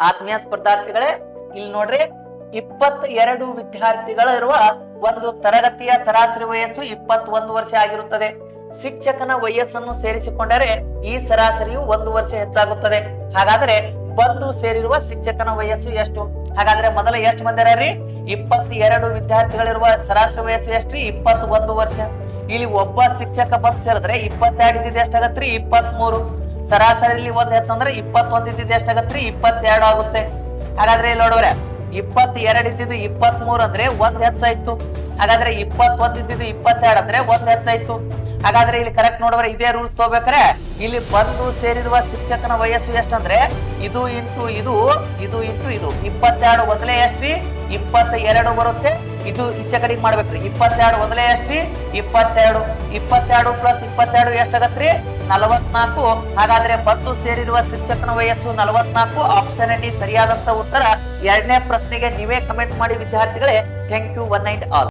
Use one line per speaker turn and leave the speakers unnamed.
ಆತ್ಮೀಯ ಸ್ಪರ್ಧಾರ್ಥಿಗಳೇ, ಇಲ್ಲಿ ನೋಡ್ರಿ ಇಪ್ಪತ್ ಎರಡು ವಿದ್ಯಾರ್ಥಿಗಳಿರುವ ಒಂದು ತರಗತಿಯ ಸರಾಸರಿ ವಯಸ್ಸು ಇಪ್ಪತ್ತೊಂದು ವರ್ಷ ಆಗಿರುತ್ತದೆ. ಶಿಕ್ಷಕನ ವಯಸ್ಸನ್ನು ಸೇರಿಸಿಕೊಂಡರೆ ಈ ಸರಾಸರಿಯು ಒಂದು ವರ್ಷ ಹೆಚ್ಚಾಗುತ್ತದೆ. ಹಾಗಾದ್ರೆ ಬಂದು ಸೇರಿರುವ ಶಿಕ್ಷಕನ ವಯಸ್ಸು ಎಷ್ಟು? ಹಾಗಾದ್ರೆ ಮೊದಲ ಎಷ್ಟು ಬಂದಿರಿ ಇಪ್ಪತ್ ಎರಡು ವಿದ್ಯಾರ್ಥಿಗಳಿರುವ ಸರಾಸರಿ ವಯಸ್ಸು ಎಷ್ಟ್ರಿ? ಇಪ್ಪತ್ ಒಂದು ವರ್ಷ. ಇಲ್ಲಿ ಒಬ್ಬ ಶಿಕ್ಷಕ ಬಂದು ಸೇರಿದ್ರೆ ಇಪ್ಪತ್ತೆರಡು ಇದ್ದಿದ್ದು ಎಷ್ಟಾಗತ್ರಿ? ಇಪ್ಪತ್ತ್ ಮೂರು ಸರಾಸರಿಯಲ್ಲಿ ಒಂದ್ ಹೆಚ್ಚಂದ್ರೆ ಇಪ್ಪತ್ತೊಂದ್ ಇದ್ದಿದ್ದು ಎಷ್ಟಾಗತ್ರಿ? ಇಪ್ಪತ್ತೆರಡು ಆಗುತ್ತೆ. ಹಾಗಾದ್ರೆ ಇಲ್ಲಿ ನೋಡವ್ರೆ ಇಪ್ಪತ್ ಎರಡ್ ಇದ್ದಿದ್ದು ಇಪ್ಪತ್ತ್ ಮೂರು ಅಂದ್ರೆ ಒಂದ್ ಹೆಚ್ಚಾಯ್ತು. ಹಾಗಾದ್ರೆ ಇಪ್ಪತ್ತೊಂದ್ ಇದ್ದಿದ್ದು ಇಪ್ಪತ್ತೆರಡು ಅಂದ್ರೆ ಒಂದ್ ಹೆಚ್ಚಾಯ್ತು. ಹಾಗಾದ್ರೆ ಇಲ್ಲಿ ಕರೆಕ್ಟ್ ನೋಡಿದ್ರೆ ಇದೇ ರೂಲ್ಸ್ ತಗೋಬೇಕ್ರೆ ಇಲ್ಲಿ ಬಂದು ಸೇರಿರುವ ಶಿಕ್ಷಕನ ವಯಸ್ಸು ಎಷ್ಟಂದ್ರೆ ಇದು ಇಂಟು ಇದು ಇದು ಇಂಟು ಇದು. ಇಪ್ಪತ್ತೆರಡು ಮೊದಲೇ ಎಷ್ಟ್ರಿ? ಇಪ್ಪತ್ತ ಎರಡು ಬರುತ್ತೆ. ಇದು ಇಚ್ಛೆ ಕಡೆಗೆ ಮಾಡ್ಬೇಕ್ರಿ. ಇಪ್ಪತ್ತೆರಡು ಒಂದಲೇ ಎಷ್ಟ್ರಿ? ಇಪ್ಪತ್ತೆರಡು. ಇಪ್ಪತ್ತೆರಡು ಪ್ಲಸ್ ಇಪ್ಪತ್ತೆರಡು ಎಷ್ಟಾಗತ್ರಿ ನಲವತ್ನಾಲ್ಕು. ಹಾಗಾದ್ರೆ ಬಂದು ಸೇರಿರುವ ಶಿಕ್ಷಕನ ವಯಸ್ಸು ನಲವತ್ನಾಲ್ಕು. ಆಪ್ಷನ್ ಡಿ ಸರಿಯಾದಂತ ಉತ್ತರ ಎರಡನೇ ಪ್ರಶ್ನೆಗೆ ನೀವೇ ಕಮೆಂಟ್ ಮಾಡಿ, ವಿದ್ಯಾರ್ಥಿಗಳೇ. Thank you one night all